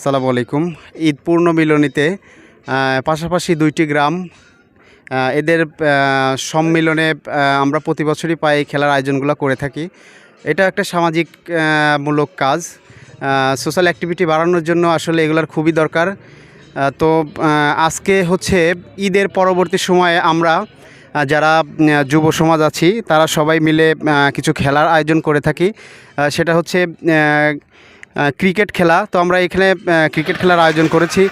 আসসালামু আলাইকুম। ঈদ পূর্ণ মিলনীতে পাশাপাশি দুইটি গ্রাম এদের সম্মিলনে আমরা প্রতি বছরই পাই খেলার আয়োজনগুলো করে থাকি। এটা একটা সামাজিক মূলক কাজ। সোশ্যাল অ্যাক্টিভিটি বাড়ানোর জন্য আসলে এগুলার খুবই দরকার। তো আজকে হচ্ছে ঈদের পরবর্তী সময়ে আমরা যারা যুব সমাজ আছি, তারা সবাই মিলে কিছু খেলার আয়োজন করে থাকি। সেটা হচ্ছে ক্রিকেট খেলা। তো আমরা এখানে ক্রিকেট খেলার আয়োজন করেছি।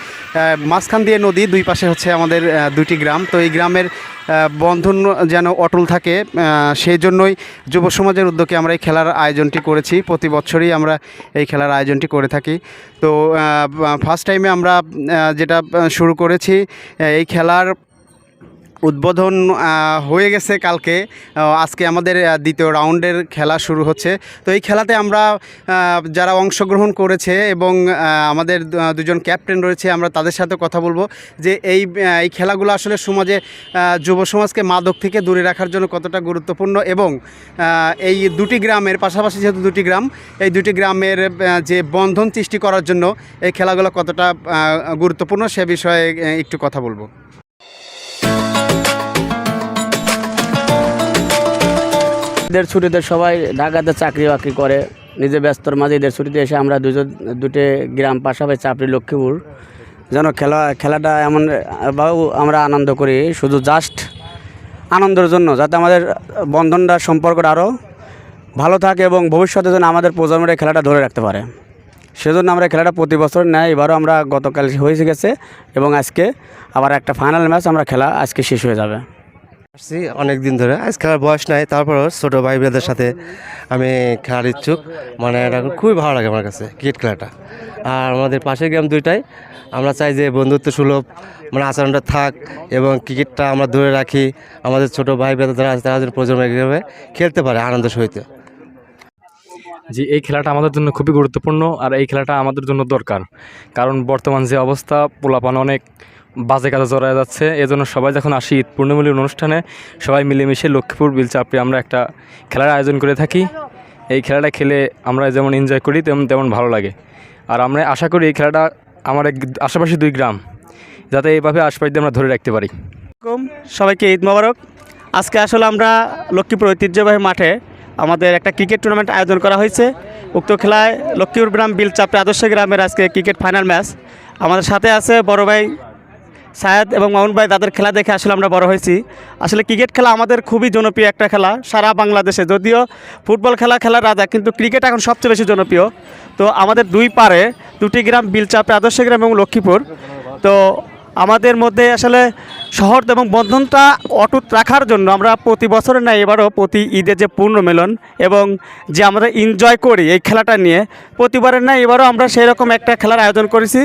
মাঝখান দিয়ে নদী, দুই পাশে হচ্ছে আমাদের দুইটি গ্রাম। তো এই গ্রামের বন্ধন যেন অটল থাকে সেই জন্যই যুব সমাজের উদ্যোগে আমরা এই খেলার আয়োজনটি করেছি। প্রতি বছরই আমরা এই খেলার আয়োজনটি করে থাকি। তো ফার্স্ট টাইমে আমরা যেটা শুরু করেছি এই খেলার উদ্বোধন হয়ে গেছে কালকে। আজকে আমাদের দ্বিতীয় রাউন্ডের খেলা শুরু হচ্ছে। তো এই খেলাতে আমরা যারা অংশগ্রহণ করেছে এবং আমাদের দুজন ক্যাপ্টেন রয়েছে, আমরা তাদের সাথে কথা বলব যে এই এই খেলাগুলো আসলে সমাজে যুব সমাজকে মাদক থেকে দূরে রাখার জন্য কতটা গুরুত্বপূর্ণ এবং এই দুটি গ্রামের, পাশাপাশি যেহেতু দুটি গ্রাম, এই দুটি গ্রামের যে বন্ধন সৃষ্টি করার জন্য এই খেলাগুলো কতটা গুরুত্বপূর্ণ সে বিষয়ে একটু কথা বলব। ঈদের ছুটিতে সবাই ঢাকাতে চাকরি বাকরি করে। নিজে ব্যস্তর মাঝে ঈদের ছুটিতে এসে আমরা দুজন, দুটি গ্রাম পাশাপাশি চাপড়ি লক্ষ্মীপুর। যেন খেলা, খেলাটা এমন ভাবেও আমরা আনন্দ করি। শুধু জাস্ট আনন্দের জন্য, যাতে আমাদের বন্ধনটা, সম্পর্কটা আরও ভালো থাকে এবং ভবিষ্যতে যেন আমাদের প্রজন্মের খেলাটা ধরে রাখতে পারে। সেজন্য আমরা খেলাটা প্রতি বছর নেয়। এবারও আমরা গতকাল হয়ে গেছে এবং আজকে আবার একটা ফাইনাল ম্যাচ আমরা খেলা আজকে শেষ হয়ে যাবে। আসছি অনেক দিন ধরে। আজ খেলার বয়স নাই, তারপরও ছোটো ভাই বোনদের সাথে আমি খেলার ইচ্ছুক মানে এটা খুবই ভালো লাগে আমার কাছে ক্রিকেট খেলাটা। আর আমাদের পাশের গ্রাম দুইটাই, আমরা চাই যে বন্ধুত্ব সুলভ মানে আচরণটা থাক এবং ক্রিকেটটা আমরা ধরে রাখি। আমাদের ছোটো ভাই বোন যারা আছে, তারা যেন প্রজন্ম খেলতে পারে আনন্দ সহিত। জি, এই খেলাটা আমাদের জন্য খুবই গুরুত্বপূর্ণ, আর এই খেলাটা আমাদের জন্য দরকার। কারণ বর্তমান যে অবস্থা, পোলাপান অনেক বাজে কাজে জড়ায় যাচ্ছে। এজন্য সবাই যখন আসি ঈদ পূর্ণমিলন অনুষ্ঠানে, সবাই মিলেমিশে লক্ষ্মীপুর, বিলচাপড়ি আমরা একটা খেলার আয়োজন করে থাকি। এই খেলাটা খেলে আমরা যেমন এনজয় করি, তেমন তেমন ভালো লাগে। আর আমরা আশা করি এই খেলাটা আমার এক আশেপাশে দুই গ্রাম, যাতে এইভাবে আশপাশ দিয়ে আমরা ধরে রাখতে পারি। সবাইকে ঈদ মোবারক। আজকে আসলে আমরা লক্ষ্মীপুর ঐতিহ্যবাহী মাঠে আমাদের একটা ক্রিকেট টুর্নামেন্ট আয়োজন করা হয়েছে। উক্ত খেলায় লক্ষ্মীপুর গ্রাম বিল বিলচাপড়ি আদর্শ গ্রামের আজকে ক্রিকেট ফাইনাল ম্যাচ আমাদের সাথে আছে বড় ভাই সায়াদ এবং মামুন ভাই তাদের খেলা দেখে আসলে আমরা বড় হয়েছি। আসলে ক্রিকেট খেলা আমাদের খুবই জনপ্রিয় একটা খেলা সারা বাংলাদেশে। যদিও ফুটবল খেলা খেলার রাজা, কিন্তু ক্রিকেট এখন সবচেয়ে বেশি জনপ্রিয়। তো আমাদের দুই পারে, দুটি গ্রাম, বিলচাপে, আদর্শ গ্রাম এবং লক্ষ্মীপুর। তো আমাদের মধ্যে আসলে শহর এবং বন্ধনটা অটুট রাখার জন্য আমরা প্রতি বছরের না এবারও প্রতি ঈদের যে পূর্ণ মেলন এবং যে আমরা এনজয় করি এই খেলাটা নিয়ে, প্রতিবারের না এবারও আমরা সেই রকম একটা খেলার আয়োজন করেছি।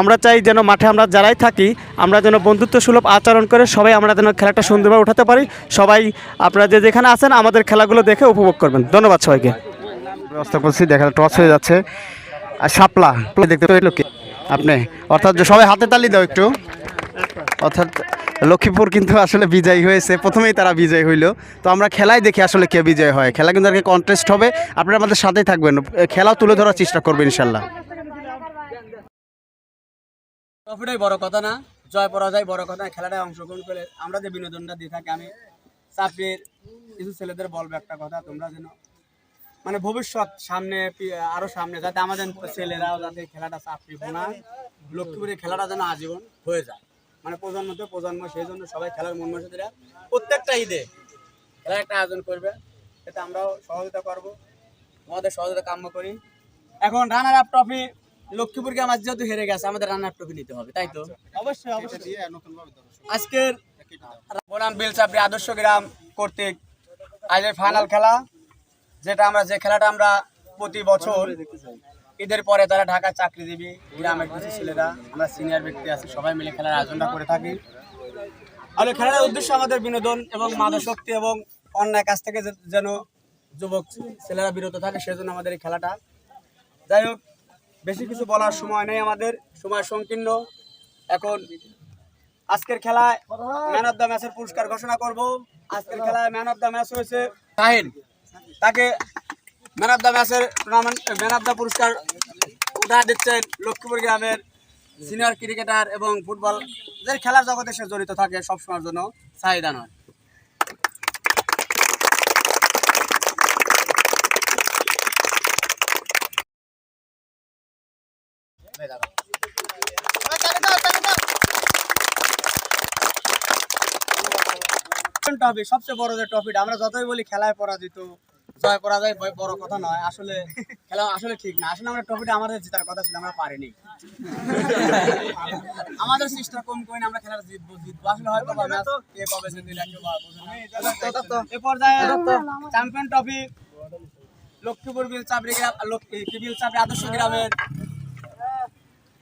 আমরা চাই যেন মাঠে আমরা যারাই থাকি, আমরা যেন বন্ধুত্ব সুলভ আচরণ করে সবাই আমরা যেন খেলাটা সুন্দরভাবে উঠাতে পারি। সবাই আপনারা যে যেখানে আছেন, আমাদের খেলাগুলো দেখে উপভোগ করবেন। ধন্যবাদ সবাইকে। ব্যবস্থা করছি দেখা টস হয়ে যাচ্ছে। আর শাপলা দেখতে পেল কি আপনি, অর্থাৎ সবাই হাতে তালি দাও একটু। অর্থাৎ লক্ষ্মীপুর কিন্তু আসলে বিজয়ী হয়েছে, প্রথমেই তারা বিজয় হইল। তো আমরা খেলাই দেখি আসলে কে বিজয় হয়। খেলা কিন্তু আজকে কন্টেস্ট হবে, আপনারা আমাদের সাথেই থাকবেন। খেলাও তুলে ধরার চেষ্টা করবেন ইনশাল্লাহ ট্রফিটাই বড় কথা না, জয় পরাজয় বড় কথা, খেলাটায় অংশগ্রহণ করে আমরা যে বিনোদনটা দিয়ে থাকি, আমি চাকরির কিছু ছেলেদের বলব একটা কথা, তোমরা যেন মানে ভবিষ্যৎ সামনে আরও সামনে যাতে আমাদের ছেলেরাও যাতে খেলাটা চাকরি না লক্ষ্মীপুরের খেলাটা যেন আজীবন হয়ে যায়। মানে প্রজন্ম তো প্রজন্ম সেই জন্য সবাই খেলার মন মসজিদরা প্রত্যেকটা ঈদে খেলার একটা আয়োজন করবে এতে আমরাও সহযোগিতা করব আমাদের সহযোগিতা কাম্য করি। এখন রানার আপ ট্রফি লক্ষ্মীপুরকে আমার যেহেতু হেরে গেছে আমাদের রানার আপ ট্রফি নিতে হবে তাই তো? অবশ্যই অবশ্যই। আজকের বনাম বেলচাপড়ি আদর্শ গ্রাম কর্তৃক আজের ফাইনাল খেলা। যেটা আমরা যে খেলাটা আমরা প্রতি বছর ঈদের পরে তারা ঢাকায় চাকরিজীবী গ্রামের কিছু ছেলেরা, আমরা সিনিয়র ব্যক্তি আছি, সবাই মিলে খেলার আয়োজনটা করে থাকি। আর খেলার উদ্দেশ্য আমাদের বিনোদন এবং মাদশক্তি এবং অন্যায় কাছ থেকে যেন যুবক ছেলেরা বিরত থাকে, সেজন্য আমাদের এই খেলাটা। যাই হোক, বেশি কিছু বলার সময় নেই আমাদের, সময় সংকীর্ণ। এখন আজকের খেলায় ম্যান অফ দ্য ম্যাচের পুরস্কার ঘোষণা করব। আজকের খেলায় ম্যান অফ দ্য ম্যাচ হয়েছে শাহিন তাকে ম্যান অফ দ্য ম্যাচের টুর্নামেন্ট ম্যান অফ দ্য পুরস্কার উঠা দিচ্ছেন লক্ষ্মীপুর গ্রামের সিনিয়র ক্রিকেটার এবং ফুটবল যে খেলার জগতে সে জড়িত থাকে সবসময়ের জন্য চাহিদা নয় সবচেয়ে বড় যে আমরা যতই বলি খেলায় পরাজিত, জয় পরাজয় বড় কথা নয়, আসলে খেলা আসলে ঠিক না। আসলে আমরা আমাদের জেতার কথা ছিল, আমরা পারিনি। আমাদের কম আমরা আসলে কে কবে পর্যায়ে চ্যাম্পিয়ন লক্ষ্মীপুর বিল চাপড়ি বিল চাপড়ি আদর্শ গ্রামের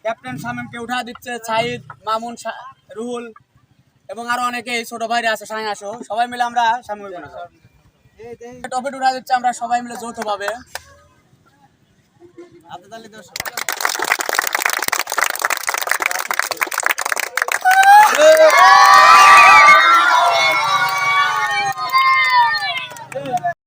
ক্যাপ্টেন শামীমকে উঠা দিচ্ছে সাইদ, মামুন রুহুল। এবং আরও অনেকে ছোট ভাইরা আছে সাই আসো। সবাই মিলে আমরা সামনে টপিট উঠা দিচ্ছে আমরা সবাই মিলে যৌথভাবে।